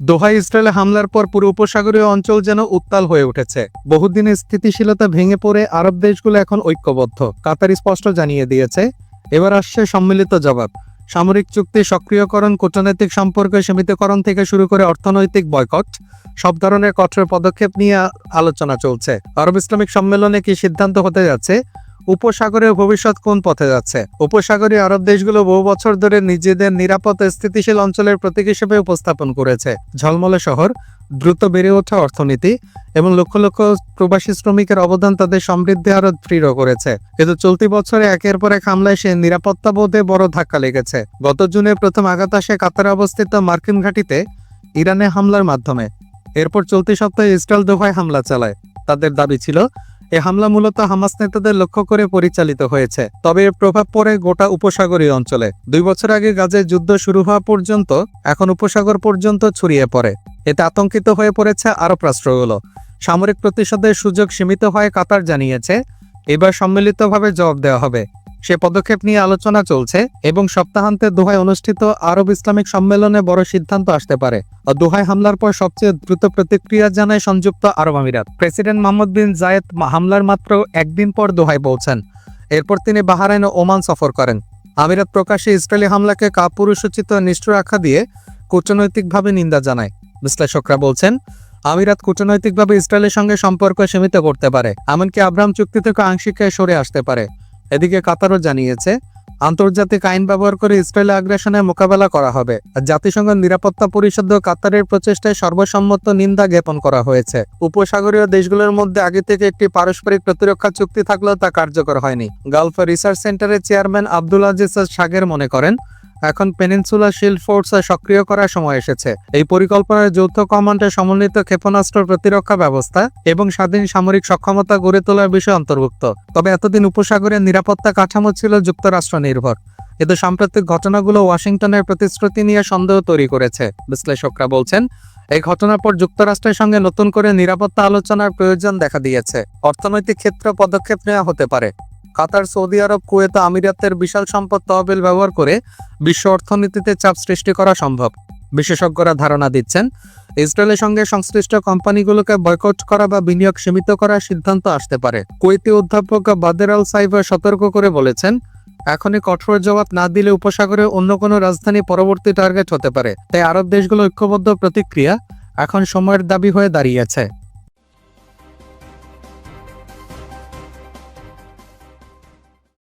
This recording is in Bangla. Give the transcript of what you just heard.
দোহা ইসরায়েলে হামলার পর পুরো উপসাগরীয় অঞ্চল যেন উত্তাল হয়ে উঠেছে। বহুদিনের স্থিতিশীলতা ভেঙে পড়ে আরব দেশগুলো এখন ঐক্যবদ্ধ, কাতার স্পষ্ট জানিয়ে দিয়েছে। এবার আসছে সম্মিলিত জবাব। সামরিক চুক্তি সক্রিয়করণ, কূটনৈতিক সম্পর্ক সীমিতকরণ থেকে শুরু করে অর্থনৈতিক বয়কট, সব ধরনের কঠোর পদক্ষেপ নিয়ে আলোচনা চলছে। আরব ইসলামিক সম্মেলনে কি সিদ্ধান্ত হতে যাচ্ছে? উপসাগরের ভবিষ্যৎ কোন পথে যাচ্ছে? উপসাগরীয় আরব দেশগুলো বহু বছর ধরে নিজেদের নিরাপদ স্থিতিশীল অঞ্চলের প্রতীক হিসেবে উপস্থাপন করেছে। ঝলমলে শহর, দ্রুত বেড়ে ওঠা অর্থনীতি এবং লক্ষ লক্ষ প্রবাসী শ্রমিকের অবদান তাদের সমৃদ্ধি আরও দৃঢ় করেছে। কিন্তু চলতি বছরে একের পর এক হামলায় সে নিরাপত্তা বোধে বড় ধাক্কা লেগেছে। গত জুনে প্রথম আঘাত আসে কাতারে অবস্থিত মার্কিন ঘাঁটিতে ইরানে হামলার মাধ্যমে। এরপর চলতি সপ্তাহে ইসরায়েল দোহায় হামলা চালায়। তাদের দাবি ছিল এ হামলা মূলত হামাস নেতাদের লক্ষ্য করে পরিচালিত হয়েছে। তবে এর প্রভাব পড়ে গোটা উপসাগরীয় অঞ্চলে। দুই বছর আগে গাজে যুদ্ধ শুরু হওয়া পর্যন্ত এখন উপসাগর পর্যন্ত ছড়িয়ে পড়ে। এতে আতঙ্কিত হয়ে পড়েছে আরব রাষ্ট্রগুলো। সামরিক প্রতিশোধের সুযোগ সীমিত হয় কাতার জানিয়েছে, এবার সম্মিলিতভাবে জবাব দেওয়া হবে। সে পদক্ষেপ নিয়ে আলোচনা চলছে এবং সপ্তাহান্তে দোহায় অনুষ্ঠিত আরব ইসলামিক সম্মেলনে বড় সিদ্ধান্ত আসতে পারে। দোহায় হামলার পর সবচেয়ে দ্রুত প্রতিক্রিয়া জানায় সংযুক্ত আরব আমিরাত। প্রেসিডেন্ট মোহাম্মদ বিন জায়েদ হামলার মাত্র একদিন পর দোহায় পৌঁছান। এরপর তিনি বাহারাইন ও ওমান সফর করেন। আমিরাত প্রকাশ্যে ইসরায়েলি হামলাকে কাপুরুষোচিত নিষ্ঠুর আখ্যা দিয়ে কূটনৈতিকভাবে নিন্দা জানায়। বিশ্লেষকরা বলছেন, আমিরাত কূটনৈতিকভাবে ইসরায়েলের সঙ্গে সম্পর্ক সীমিত করতে পারে, এমনকি আব্রাহাম চুক্তি থেকে আংশিক সরে আসতে পারে। এদিকে কাতারও জানিয়েছে, আন্তর্জাতিক আইন ব্যবহার করে ইসরায়েল আগ্রাসনের মোকাবেলা করা হবে। আর জাতিসংঘ নিরাপত্তা পরিষদ কাতারের প্রচেষ্টায় সর্বসম্মত নিন্দা জ্ঞাপন করা হয়েছে। উপসাগরীয় দেশগুলোর মধ্যে আগে থেকে একটি পারস্পরিক প্রতিরক্ষা চুক্তি থাকলেও তা কার্যকর হয়নি। গালফ রিসার্চ সেন্টারের চেয়ারম্যান আব্দুল আজিজ সাগের মনে করেন এখন পেনিনসুলা শিল্ড ফোর্স সক্রিয় করার সময় এসেছে। এই পরিকল্পনার যৌথ কমান্ডে সমন্বিত ক্ষেপণাস্ত্র প্রতিরক্ষা ব্যবস্থা এবং স্বাধীন সামরিক সক্ষমতা গড়ে তোলার বিষয় অন্তর্ভুক্ত। তবে এতদিন উপসাগরের নিরাপত্তা কাঠামো ছিল যুক্তরাষ্ট্র নির্ভর। কিন্তু সাম্প্রতিক ঘটনাগুলো ওয়াশিংটনের প্রতিশ্রুতি নিয়ে সন্দেহ তৈরি করেছে। বিশ্লেষকরা বলছেন, এই ঘটনার পর যুক্তরাষ্ট্রের সঙ্গে নতুন করে নিরাপত্তা আলোচনার প্রয়োজন দেখা দিয়েছে। অর্থনৈতিক ক্ষেত্রে পদক্ষেপ নেওয়া হতে পারে। কাতার, সৌদি আরব, কুয়েত, আমিরাতের বিশাল সম্পদ তহবিল ব্যবহার করে বিশ্ব অর্থনীতিতে চাপ সৃষ্টি করা সম্ভব। বিশেষজ্ঞরা ধারণা দিচ্ছেন, ইসরায়েলের সঙ্গে সংশ্লিষ্ট কোম্পানিগুলোকে বয়কট করা বা বিনিয়োগ সীমিত করার সিদ্ধান্ত আসতে পারে। কুয়েতি অধ্যাপক বাদের আল সাইফা সতর্ক করে বলেছেন, এখনই কঠোর জবাব না দিলে উপসাগরে অন্য কোনো রাজধানী পরবর্তী টার্গেট হতে পারে। তাই আরব দেশগুলো ঐক্যবদ্ধ প্রতিক্রিয়া এখন সময়ের দাবি হয়ে দাঁড়িয়েছে।